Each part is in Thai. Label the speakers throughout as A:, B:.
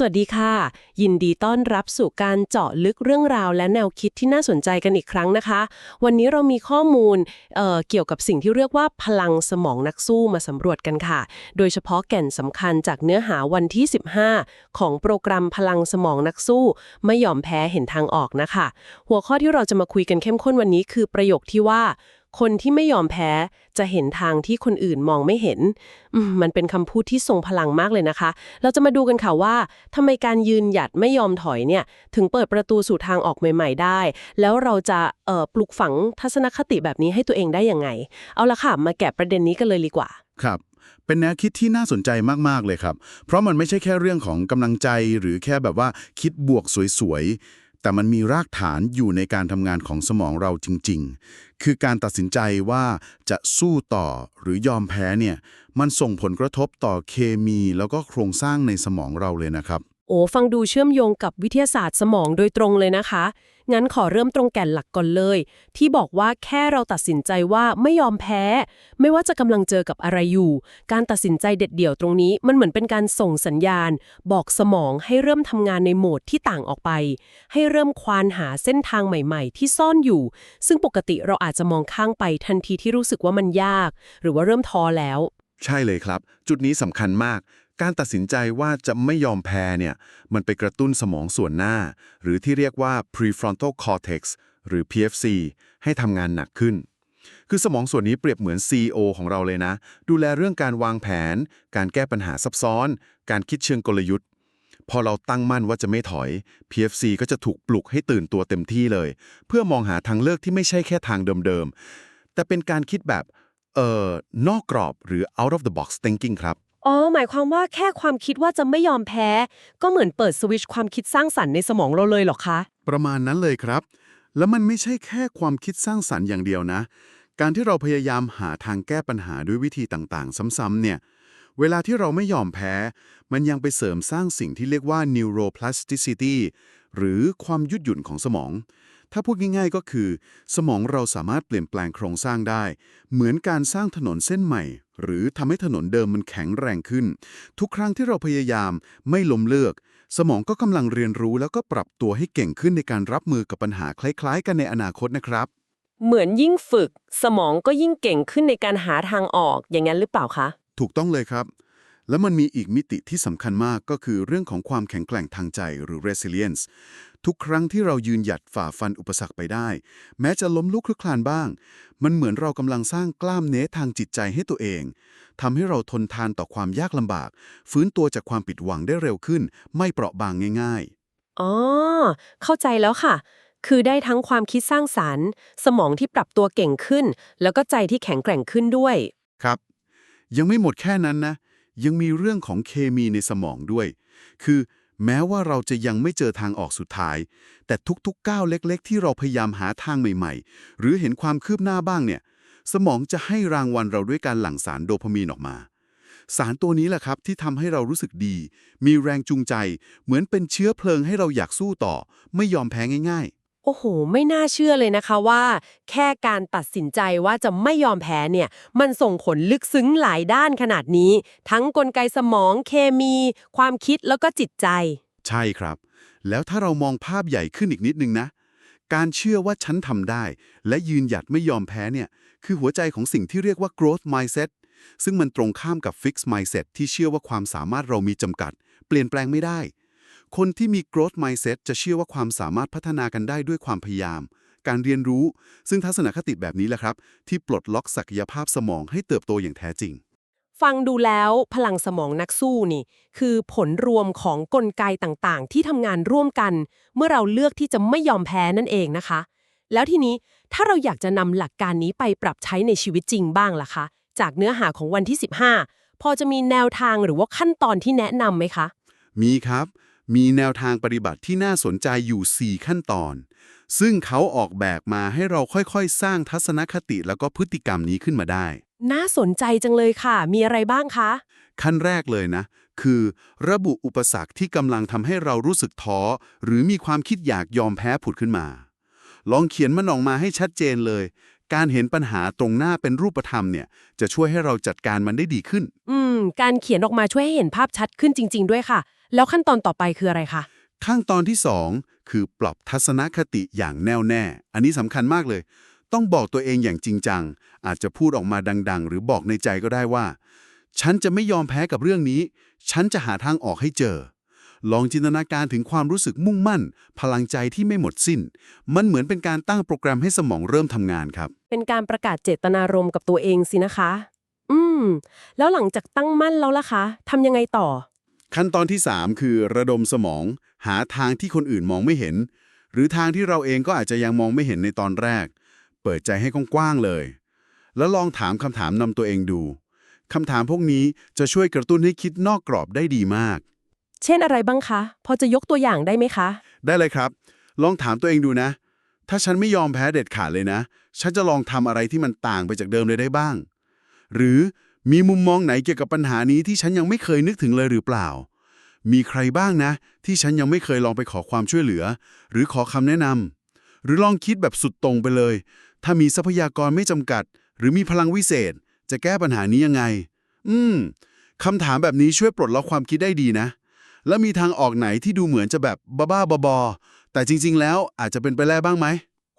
A: สวัสดีค่ะ ยินดีต้อนรับสู่การเจาะลึกเรื่องราวและแนวคิดที่น่าสนใจกันอีกครั้งนะคะ วันนี้เรามีข้อมูลเเกี่ยวกับสิ่งที่เรียกว่าพลังสมองนักสู้มาสำรวจกันค่ะ โดยเฉพาะแก่นสำคัญจากเนื้อหาวันที่ 15 ของโปรแกรมพลังสมองนักสู้ ไม่ยอมแพ้เห็นทางออกนะคะ หัวข้อที่เราจะมาคุยกันเข้มข้นวันนี้คือประโยคที่ว่า คนที่ไม่ยอมแพ้จะเห็นทางที่คนอื่นมองไม่เห็น มันเป็นคำพูดที่ทรงพลังมากเลยนะคะ เราจะมาดูกันค่ะว่าทำไมการยืนหยัดไม่ยอมถอยเนี่ย ถึงเปิดประตูสู่ทางออกใหม่ ๆ ได้ แล้วเราจะปลุกฝังทัศนคติแบบนี้ให้ตัวเองได้ยังไง เอาละค่ะ มาแกะประเด็นนี้กันเลยดีกว่า
B: ครับเป็นแนวคิดที่น่าสนใจมากๆเลยครับ เพราะมันไม่ใช่แค่เรื่องของกำลังใจหรือแค่แบบว่าคิดบวกสวยๆ แต่มันมีรากฐานอยู่ในการทำงานของสมองเราจริง ๆ คือการตัดสินใจว่าจะสู้ต่อหรือยอมแพ้เนี่ย มันส่งผลกระทบต่อเคมีแล้วก็โครงสร้างในสมองเราเลยนะครับ
A: โอ้ฟังดูเชื่อมโยงกับวิทยาศาสตร์สมองโดยตรงเลยนะคะ งั้นขอเริ่มตรงแก่นหลักก่อนเลย ที่บอกว่าแค่เราตัดสินใจว่าไม่ยอมแพ้ ไม่ว่าจะกำลังเจอกับอะไรอยู่ การตัดสินใจเด็ดเดี่ยวตรงนี้ มันเหมือนเป็นการส่งสัญญาณ บอกสมองให้เริ่มทำงานในโหมดที่ต่างออกไป ให้เริ่มควานหาเส้นทางใหม่ ๆ ที่ซ่อนอยู่ ซึ่งปกติเราอาจจะมองข้างไปทันทีที่รู้สึกว่ามันยาก หรือว่าเริ่มท้อแล้ว
C: ใช่เลยครับ จุดนี้สำคัญมาก การตัดสินใจว่าจะไม่ยอมแพ้เนี่ยมันไปกระตุ้นสมองส่วนหน้า หรือที่เรียกว่า prefrontal cortex หรือ PFC ให้ทำงานหนักขึ้น คือสมองส่วนนี้เปรียบเหมือน CEO ของเราเลยนะ ดูแลเรื่องการวางแผน การแก้ปัญหาซับซ้อน การคิดเชิงกลยุทธ์ พอเราตั้งมั่นว่าจะไม่ถอย PFC ก็จะถูกปลุกให้ตื่นตัวเต็มที่เลย เพื่อมองหาทางเลือกที่ไม่ใช่แค่ทางเดิมๆ แต่เป็นการคิดแบบ เอ่อ นอกกรอบหรือ out of the box thinking ครับ
A: อ๋อ หมายความว่าแค่ความคิดว่าจะไม่ยอมแพ้ ก็เหมือนเปิดสวิตช์ความคิดสร้างสรรค์ในสมองเราเลยเหรอคะ
B: ประมาณนั้นเลยครับ แล้วมันไม่ใช่แค่ความคิดสร้างสรรค์อย่างเดียวนะ การที่เราพยายามหาทางแก้ปัญหาด้วยวิธีต่างๆ ซ้ำๆเนี่ย เวลาที่เราไม่ยอมแพ้ มันยังไปเสริมสร้างสิ่งที่เรียกว่า neuroplasticity หรือความยืดหยุ่นของสมอง ถ้าพูดง่ายๆก็คือ สมองเราสามารถเปลี่ยนแปลงโครงสร้างได้ เหมือนการสร้างถนนเส้นใหม่ หรือทำให้ถนนเดิมมันแข็งแรงขึ้น ทุกครั้งที่เราพยายามไม่ล้มเลิก สมองก็กำลังเรียนรู้แล้วก็ปรับตัวให้เก่งขึ้นในการรับมือกับปัญหาคล้ายๆ กันในอนาคตนะครับ
A: เหมือนยิ่งฝึก สมองก็ยิ่งเก่งขึ้นในการหาทางออกอย่างนั้นหรือเปล่าคะ
B: ถูกต้องเลยครับ แล้วมันมีอีกมิติที่สำคัญมากก็คือเรื่องของความแข็งแกร่งทางใจหรือ resilience ทุกครั้งที่เรายืนหยัดฝ่าฟันอุปสรรคไปได้ แม้จะล้มลุกคลุกคลานบ้าง มันเหมือนเรากำลังสร้างกล้ามเนื้อทางจิตใจให้ตัวเองทำให้เราทนทานต่อความยากลำบาก ฟื้นตัวจากความผิดหวังได้เร็วขึ้น ไม่เปราะบางง่าย
A: อ๋อเข้าใจแล้วค่ะ คือได้ทั้งความคิดสร้างสารรค์ สมองที่ปรับตัวเก่งขึ้น แล้วก็ใจที่แข็งแกร่งขึ้นด้วย
B: ๆครับ ยังไม่หมดแค่นั้นนะ ยังมีเรื่องของเคมีในสมองด้วย คือ แม้ว่าเราจะยังไม่เจอทางออกสุดท้าย แต่ทุกๆก้าวเล็ก ๆ ที่เราพยายามหาทางใหม่ ๆ หรือเห็นความคืบหน้าบ้างเนี่ย สมองจะให้รางวัลเราด้วยการหลั่งสารโดพามีนออกมา สารตัวนี้แหละครับที่ทำให้เรารู้สึกดี มีแรงจูงใจ เหมือนเป็นเชื้อเพลิงให้เราอยากสู้ต่อ ไม่ยอมแพ้ง่าย
A: โอ้โห ไม่น่าเชื่อเลยนะคะว่า แค่การตัดสินใจว่าจะไม่ยอมแพ้เนี่ย มันส่งผลลึกซึ้งหลายด้านขนาดนี้ ทั้งกลไกสมองเคมี ความคิดแล้วก็จิตใจ
B: ใช่ครับ แล้วถ้าเรามองภาพใหญ่ขึ้นอีกนิดนึงนะ การเชื่อว่าฉันทำได้ และยืนหยัดไม่ยอมแพ้เนี่ย คือหัวใจของสิ่งที่เรียกว่า growth mindset ซึ่งมันตรงข้ามกับ fixed mindset ที่เชื่อว่าความสามารถเรามีจำกัด เปลี่ยนแปลงไม่ได้ คนที่มี growth mindset จะเชื่อว่าความสามารถพัฒนากันได้ด้วยความพยายาม การเรียนรู้ ซึ่งทัศนคติแบบนี้แหละครับ ที่ปลดล็อกศักยภาพสมองให้เติบโตอย่างแท้จริง
A: ฟังดูแล้วพลังสมองนักสู้นี่ คือผลรวมของกลไกต่างๆ ที่ทำงานร่วมกัน เมื่อเราเลือกที่จะไม่ยอมแพ้นั่นเองนะคะ แล้วทีนี้ถ้าเราอยากจะนำหลักการนี้ไปปรับใช้ในชีวิตจริงบ้างล่ะคะ จากเนื้อหาของวันที่ 15 พอจะมีแนวทางหรือว่าขั้นตอนที่แนะนำไหมคะ
B: มีครับ มีแนวทางปฏิบัติที่น่าสนใจอยู่ 4 ขั้นตอน ซึ่งเขาออกแบบมาให้เราค่อยๆ สร้างทัศนคติแล้วก็พฤติกรรมนี้ขึ้นมาได้
A: น่าสนใจจังเลยค่ะ มีอะไรบ้างคะ
B: ขั้นแรกเลยนะ คือระบุอุปสรรคที่กำลังทำให้เรารู้สึกท้อ หรือมีความคิดอยากยอมแพ้ผุดขึ้นมา ลองเขียนมันออกมาให้ชัดเจนเลย การเห็นปัญหาตรงหน้าเป็นรูปธรรมเนี่ย จะช่วยให้เราจัดการมันได้ดีขึ้น
A: อืม การเขียนออกมาช่วยให้เห็นภาพชัดขึ้นจริง ๆ ด้วยค่ะ แล้วขั้นตอนต่อไปคืออะไรคะ
B: ขั้นตอนที่ 2 คือปรับทัศนคติอย่างแน่วแน่ อันนี้สำคัญมากเลย ต้องบอกตัวเองอย่างจริงจัง อาจจะพูดออกมาดัง ๆ หรือบอกในใจก็ได้ว่า ฉันจะไม่ยอมแพ้กับเรื่องนี้ ฉันจะหาทางออกให้เจอ ลองจินตนาการถึงความรู้สึกมุ่งมั่น พลังใจที่ไม่หมดสิ้น มันเหมือนเป็นการตั้งโปรแกรมให้สมองเริ่มทำงานครับ
A: เป็นการประกาศเจตนารมณ์กับตัวเองสินะคะ อืม แล้วหลังจากตั้งมั่นแล้วล่ะคะทำยังไงต่อ
B: ขั้นตอนที่ 3 คือระดมสมอง หาทางที่คนอื่นมองไม่เห็น หรือทางที่เราเองก็อาจจะยังมองไม่เห็นในตอนแรก เปิดใจให้กว้างๆเลย แล้วลองถามคำถามนำตัวเองดูคำถามพวกนี้จะช่วยกระตุ้นให้คิดนอกกรอบได้ดีมาก
A: เช่นอะไรบ้างคะ พอจะยกตัวอย่างได้ไหมคะ
B: ได้เลยครับ ลองถามตัวเองดูนะ ถ้าฉันไม่ยอมแพ้เด็ดขาดเลยนะ ฉันจะลองทำอะไรที่มันต่างไปจากเดิมเลยได้บ้าง หรือ มีมุมมองไหนเกี่ยวกับปัญหานี้ที่ฉันยังไม่เคยนึกถึงเลยหรือเปล่า มีใครบ้างนะ ที่ฉันยังไม่เคยลองไปขอความช่วยเหลือ หรือขอคำแนะนำหรือลองคิดแบบสุดตรงไปเลย ถ้ามีทรัพยากรไม่จำกัด หรือมีพลังวิเศษ จะแก้ปัญหานี้ยังไง อืมคำถามแบบนี้ช่วยปลดล็อกความคิดได้ดีนะ แล้วมีทางออกไหนที่ดูเหมือนจะแบบบ้าๆบอๆแต่จริง ๆ แล้วอาจจะเป็นไปได้บ้างไหม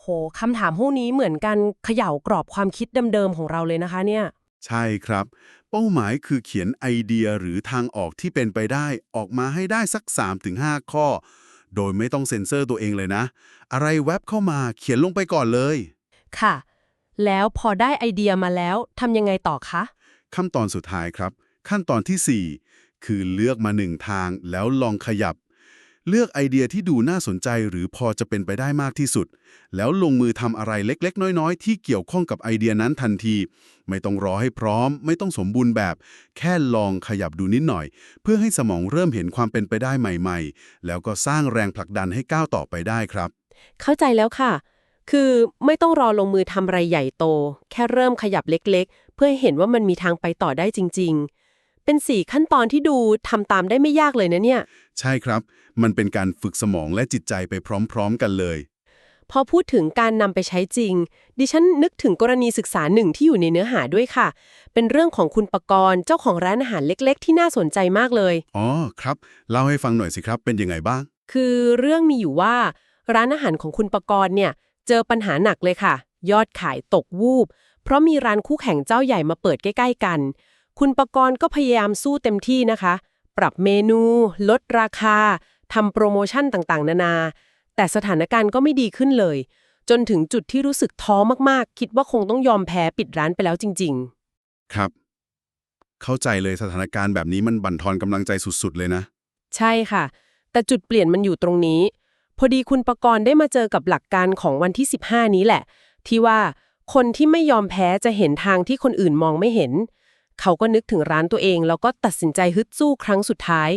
A: โหคำถามพวกนี้เหมือนกันเขย่ากรอบความคิดเดิมๆของเราเลยนะคะเนี่ย
B: ใช่ครับ เป้าหมายคือเขียนไอเดียหรือทางออกที่เป็นไปได้ออกมาให้ได้สัก 3-5 ข้อ โดยไม่ต้องเซ็นเซอร์ตัวเองเลยนะ อะไรแวบเข้ามาเขียนลงไปก่อนเลย
A: ค่ะ แล้วพอได้ไอเดียมาแล้วทำยังไงต่อคะ
B: ขั้นตอนสุดท้ายครับ ขั้นตอนทีสี่4 คือเลือกมาหนึ่งทางแล้วลองขยับ เลือกไอเดียที่ดูน่าสนใจหรือพอจะเป็นไปได้มากที่สุด แล้วลงมือทำอะไรเล็กๆ น้อยๆ ที่เกี่ยวข้องกับไอเดียนั้นทันที ไม่ต้องรอให้พร้อม ไม่ต้องสมบูรณ์แบบ แค่ลองขยับดูนิดหน่อย เพื่อให้สมองเริ่มเห็นความเป็นไปได้ใหม่ ๆ แล้วก็สร้างแรงผลักดันให้ก้าวต่อไปได้ครับ
A: เข้าใจแล้วค่ะ คือไม่ต้องรอลงมือทำอะไรใหญ่โต แค่เริ่มขยับเล็ก ๆ เพื่อหเห็นว่ามันมีทางไปต่อได้จริง ๆ เป็นสี่ขั้นตอนที่ดูทำตามได้ไม่ยากเลยนะเนี่ย
B: ใช่ครับ มันเป็นการฝึกสมองและจิตใจไปพร้อมๆกันเลย
A: พอพูดถึงการนำไปใช้จริง ดิฉันนึกถึงกรณีศึกษาหนึ่งที่อยู่ในเนื้อหาด้วยค่ะ เป็นเรื่องของคุณปกรณ์เจ้าของร้านอาหารเล็ก ๆ ที่น่าสนใจมากเลย
B: อ๋อครับ เล่าให้ฟังหน่อยสิครับเป็นยังไงบ้าง
A: คือเรื่องมีอยู่ว่า ร้านอาหารของคุณปกรณ์เนี่ยเจอปัญหาหนักเลยค่ะ ยอดขายตกวูบ เพราะมีร้านคู่แข่งเจ้าใหญ่มาเปิดใกล้ ๆ กัน คุณปกรณ์ก็พยายามสู้เต็มที่นะคะ ปรับเมนู ลดราคาทำโปรโมชั่นต่างๆ นานา แต่สถานการณ์ก็ไม่ดีขึ้นเลย จนถึงจุดที่รู้สึกท้อมากๆ คิดว่าคงต้องยอมแพ้ปิดร้านไปแล้วจริง ๆ
B: ครับ เข้าใจเลยสถานการณ์แบบนี้มันบั่นทอนกำลังใจสุดๆ เลยนะ
A: ใช่ค่ะ แต่จุดเปลี่ยนมันอยู่ตรงนี้ พอดีคุณประกรณ์ได้มาเจอกับหลักการของวันที่ 15 นี้แหละ ที่ว่าคนที่ไม่ยอมแพ้จะเห็นทางที่คนอื่นมองไม่เห็น เขาก็นึกถึงร้านตัวเอง แล้วก็ตัดสินใจฮึดสู้ครั้งสุดท้าย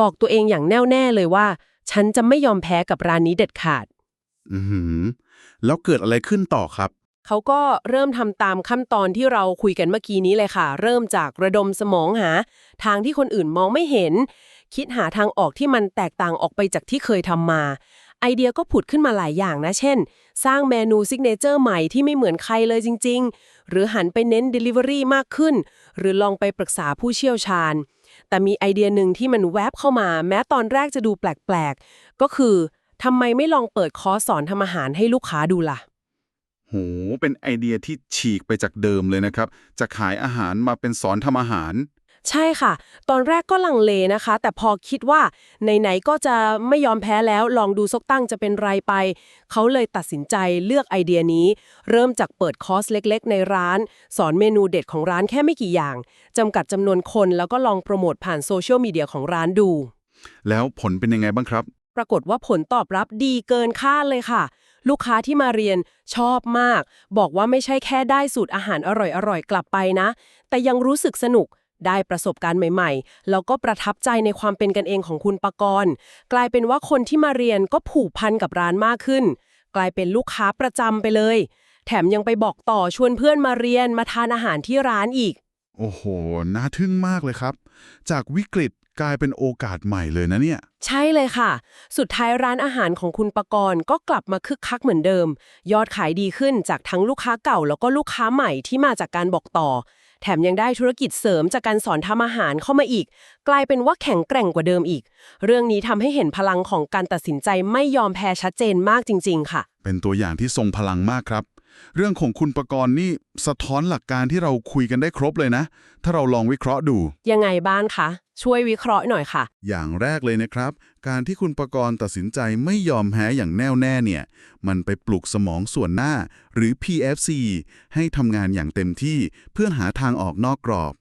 A: บอกตัวเองอย่างแน่วแน่เลยว่า ฉันจะไม่ยอมแพ้กับร้านนี้เด็ดขาด
B: อือหือแล้วเกิดอะไรขึ้นต่อครับ
A: เขาก็เริ่มทำตามขั้นตอนที่เราคุยกันเมื่อกี้นี้เลยค่ะ เริ่มจากระดมสมองหา ทางที่คนอื่นมองไม่เห็น คิดหาทางออกที่มันแตกต่างออกไปจากที่เคยทำมา ไอเดียก็ผุดขึ้นมาหลายอย่างนะ เช่น สร้างเมนูซิกเนเจอร์ใหม่ที่ไม่เหมือนใครเลยจริง ๆ หรือหันไปเน้น Delivery มากขึ้น หรือลองไปปรึกษาผู้เชี่ยวชาญ แต่มีไอเดียหนึ่งที่มันแวบเข้ามา แม้ตอนแรกจะดูแปลกๆ ก็คือทำไมไม่ลองเปิดคอร์สสอนทำอาหารให้ลูกค้าดูล่ะ
D: โห เป็นไอเดียที่ฉีกไปจากเดิมเลยนะครับ จะขายอาหารมาเป็นสอนทำอาหาร
A: ใช่ค่ะ ตอนแรกก็ลังเลนะคะ แต่พอคิดว่าไหนๆก็จะไม่ยอมแพ้แล้วลองดูซกตั้งจะเป็นไรไป เขาเลยตัดสินใจเลือกไอเดียนี้ เริ่มจากเปิดคอร์สเล็กๆ ในร้าน สอนเมนูเด็ดของร้านแค่ไม่กี่อย่างจำกัดจำนวนคนแล้วก็ลองโปรโมทผ่านโซเชียลมีเดียของร้านดู
D: แล้วผลเป็นยังไงบ้างครับ
A: ปรากฏว่าผลตอบรับดีเกินคาดเลยค่ะ ลูกค้าที่มาเรียนชอบมาก บอกว่าไม่ใช่แค่ได้สูตรอาหารอร่อยๆกลับไปนะ แต่ยังรู้สึกสนุก ได้ประสบการณ์ใหม่ๆ แล้วก็ประทับใจในความเป็นกันเองของคุณปกรณ์ กลายเป็นว่าคนที่มาเรียนก็ผูกพันกับร้านมากขึ้น กลายเป็นลูกค้าประจำไปเลย แถมยังไปบอกต่อชวนเพื่อนมาเรียนมาทานอาหารที่ร้านอีก
D: โอ้โห น่าทึ่งมากเลยครับ จากวิกฤตกลายเป็นโอกาสใหม่เลยนะเนี่ย
A: ใช่เลยค่ะ สุดท้ายร้านอาหารของคุณปกรณ์ก็กลับมาคึกคักเหมือนเดิม ยอดขายดีขึ้นจากทั้งลูกค้าเก่าแล้วก็ลูกค้าใหม่ที่มาจากการบอกต่อ แถมยังได้ธุรกิจเสริมจากการสอนทำอาหารเข้ามาอีก กลายเป็นว่าแข็งแกร่งกว่าเดิมอีก เรื่องนี้ทำให้เห็นพลังของการตัดสินใจไม่ยอมแพ้ชัดเจนมากจริง ๆ ค่ะ
D: เป็นตัวอย่างที่ทรงพลังมากครับ เรื่องของคุณประกรณ์นี่สะท้อนหลักการที่เราคุยกันได้ครบเลยนะ ถ้าเราลองวิเคราะห์ดู
A: ยังไงบ้างคะ ช่วยวิเคราะห์หน่อยค่ะ
D: อย่างแรกเลยนะครับ การที่คุณประกรณ์ตัดสินใจไม่ยอมแพ้อย่างแน่วแน่เนี่ย มันไปปลุกสมองส่วนหน้า หรือ PFC ให้ทำงานอย่างเต็มที่เพื่อหาทางออกนอกกรอบ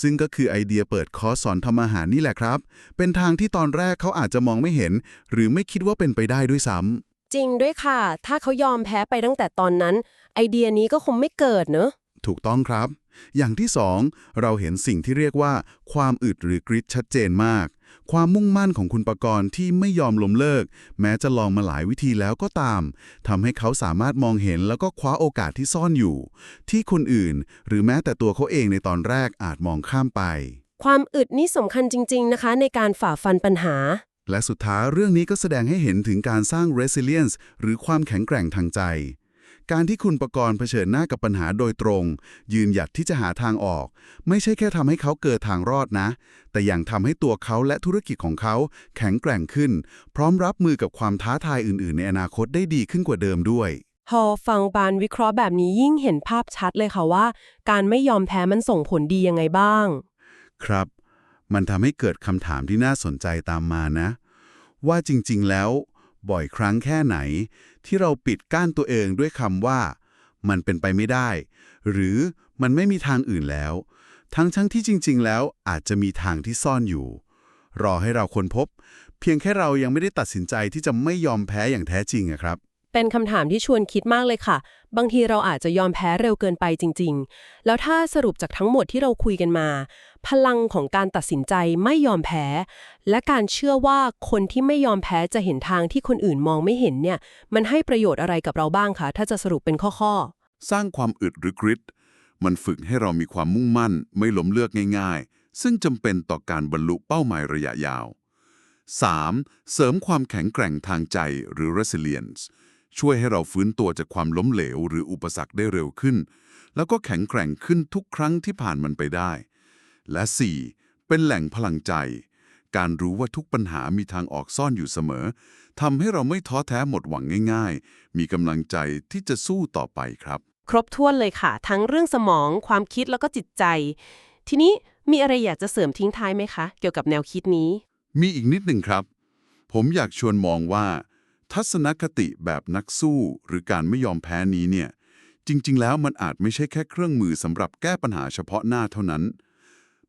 D: ซึ่งก็คือไอเดียเปิดคอร์สสอนทำอาหารนี่แหละครับ เป็นทางที่ตอนแรกเขาอาจจะมองไม่เห็น หรือไม่คิดว่าเป็นไปได้ด้วยซ้ำ
A: จริงด้วยค่ะ ถ้าเขายอมแพ้ไปตั้งแต่ตอนนั้น ไอเดียนี้ก็คงไม่เกิดเนอะ
D: ถูกต้องครับ อย่างที่สองเราเห็นสิ่งที่เรียกว่า ความอึดหรือกริดชัดเจนมาก ความมุ่งมั่นของคุณประกรณ์ที่ไม่ยอมล้มเลิก แม้จะลองมาหลายวิธีแล้วก็ตามทำให้เขาสามารถมองเห็นแล้วก็คว้าโอกาสที่ซ่อนอยู่ ที่คนอื่น หรือแม้แต่ตัวเขาเองในตอนแรกอาจมองข้ามไป
A: ความอึดนี่สำคัญจริง ๆ นะคะ ในการฝ่าฟันปัญหา
D: และสุดท้ายเรื่องนี้ก็แสดงให้เห็นถึงการสร้าง resilience หรือความแข็งแกร่งทางใจ การที่คุณประกรณ์เผชิญหน้ากับปัญหาโดยตรง ยืนหยัดที่จะหาทางออก ไม่ใช่แค่ทำให้เขาเกิดทางรอดนะ แต่ยังทำให้ตัวเขาและธุรกิจของเขาแข็งแกร่งขึ้น พร้อมรับมือกับความท้าทายอื่น ๆ ในอนาคตได้ดีขึ้นกว่าเดิมด้วย
A: พอฟังบานวิเคราะห์แบบนี้ยิ่งเห็นภาพชัดเลยค่ะว่า การไม่ยอมแพ้มันส่งผลดียังไงบ้าง
D: ครับ มันทำให้เกิดคำถามที่น่าสนใจตามมานะ ว่าจริงๆ แล้วบ่อยครั้งแค่ไหน ที่เราปิดกั้นตัวเองด้วยคำว่า มันเป็นไปไม่ได้ หรือมันไม่มีทางอื่นแล้ว ทั้งทั้งที่จริง ๆ แล้วอาจจะมีทางที่ซ่อนอยู่ รอให้เราค้นพบ เพียงแค่เรายังไม่ได้ตัดสินใจที่จะไม่ยอมแพ้อย่างแท้จริงอะครับ
A: เป็นคำถามที่ชวนคิดมากเลยค่ะ บางทีเราอาจจะยอมแพ้เร็วเกินไปจริง ๆ แล้วถ้าสรุปจากทั้งหมดที่เราคุยกันมา พลังของการตัดสินใจไม่ยอมแพ้ และการเชื่อว่าคนที่ไม่ยอมแพ้จะเห็นทางที่คนอื่นมองไม่เห็นเนี่ย มันให้ประโยชน์อะไรกับเราบ้างคะถ้าจะสรุปเป็นข้อ
B: สร้างความอึดหรือกริดมันฝึกให้เรามีความมุ่งมั่น ไม่ล้มเลือกง่าย ๆ ซึ่งจำเป็นต่อการบรรลุเป้าหมายระยะยาว 3. เสริมความแข็งแกร่งทางใจหรือ resilience ช่วยให้เราฟื้นตัวจากความล้มเหลวหรืออุปสรรคได้เร็วขึ้น แล้วก็แข็งแกร่งขึ้นทุกครั้งที่ผ่านมันไปได้ และ 4. เป็นแหล่งพลังใจ การรู้ว่าทุกปัญหามีทางออกซ่อนอยู่เสมอทำให้เราไม่ท้อแท้หมดหวังง่าย ๆ มีกำลังใจที่จะสู้ต่อไปครับ
A: ๆครบถ้วนเลยค่ะ ทั้งเรื่องสมอง ความคิดแล้วก็จิตใจ ทีนี้มีอะไรอยากจะเสริมทิ้งท้ายไหมคะ เกี่ยวกับแนวคิดนี้
B: มีอีกนิดหนึ่งครับ ผมอยากชวนมองว่า ทัศนคติแบบนักสู้หรือการไม่ยอมแพ้นี้เนี่ย จริง ๆ แล้วมันอาจไม่ใช่แค่เครื่องมือสำหรับแก้ปัญหาเฉพาะหน้าเท่านั้น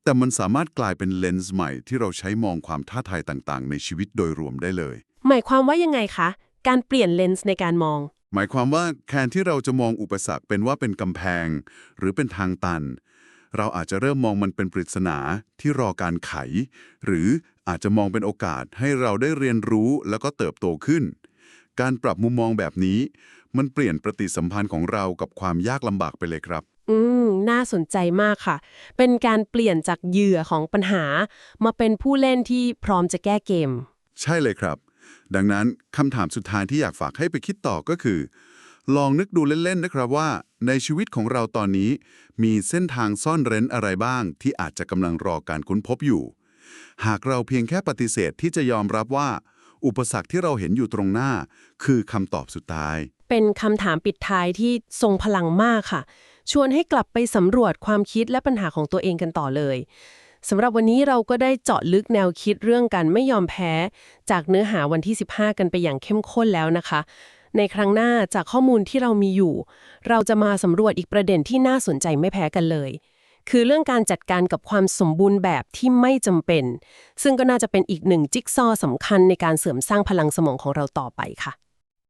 B: แต่มันสามารถกลายเป็นเลนส์ใหม่ที่เราใช้มองความท้าทายต่างๆ ในชีวิตโดยรวมได้เลย
A: หมายความว่ายังไงคะ การเปลี่ยนเลนส์ในการมอง
B: หมายความว่าแทนที่เราจะมองอุปสรรคเป็นว่าเป็นกำแพง หรือเป็นทางตัน เราอาจจะเริ่มมองมันเป็นปริศนาที่รอการไข หรืออาจจะมองเป็นโอกาสให้เราได้เรียนรู้แล้วก็เติบโตขึ้น การปรับมุมมองแบบนี้ มันเปลี่ยนปฏิสัมพันธ์ของเรากับความยากลำบากไปเลยครับ
A: อืม น่าสนใจมากค่ะ เป็นการเปลี่ยนจากเหยื่อของปัญหา มาเป็นผู้เล่นที่พร้อมจะแก้เกม
B: ใช่เลยครับ ดังนั้นคำถามสุดท้ายที่อยากฝากให้ไปคิดต่อก็คือ ลองนึกดูเล่นๆนะครับว่า ในชีวิตของเราตอนนี้ มีเส้นทางซ่อนเร้นอะไรบ้าง ที่อาจจะกำลังรอการค้นพบอยู่ หากเราเพียงแค่ปฏิเสธที่จะยอมรับว่า อุปสรรคที่เราเห็นอยู่ตรงหน้า คือคำตอบสุดท้าย
A: เป็นคำถามปิดท้ายที่ทรงพลังมากค่ะ ชวนให้กลับไปสำรวจความคิดและปัญหาของตัวเองกันต่อเลยสำหรับวันนี้เราก็ได้เจาะลึกแนวคิดเรื่องการไม่ยอมแพ้ จากเนื้อหาวันที่ 15 กันไปอย่างเข้มข้นแล้วนะคะ ในครั้งหน้าจากข้อมูลที่เรามีอยู่ เราจะมาสำรวจอีกประเด็นที่น่าสนใจไม่แพ้กันเลย คือเรื่องการจัดการกับความสมบูรณ์แบบที่ไม่จำเป็น ซึ่งก็น่าจะเป็นอีกหนึ่งจิ๊กซอสสำคัญในการเสริมสร้างพลังสมองของเราต่อไปค่ะ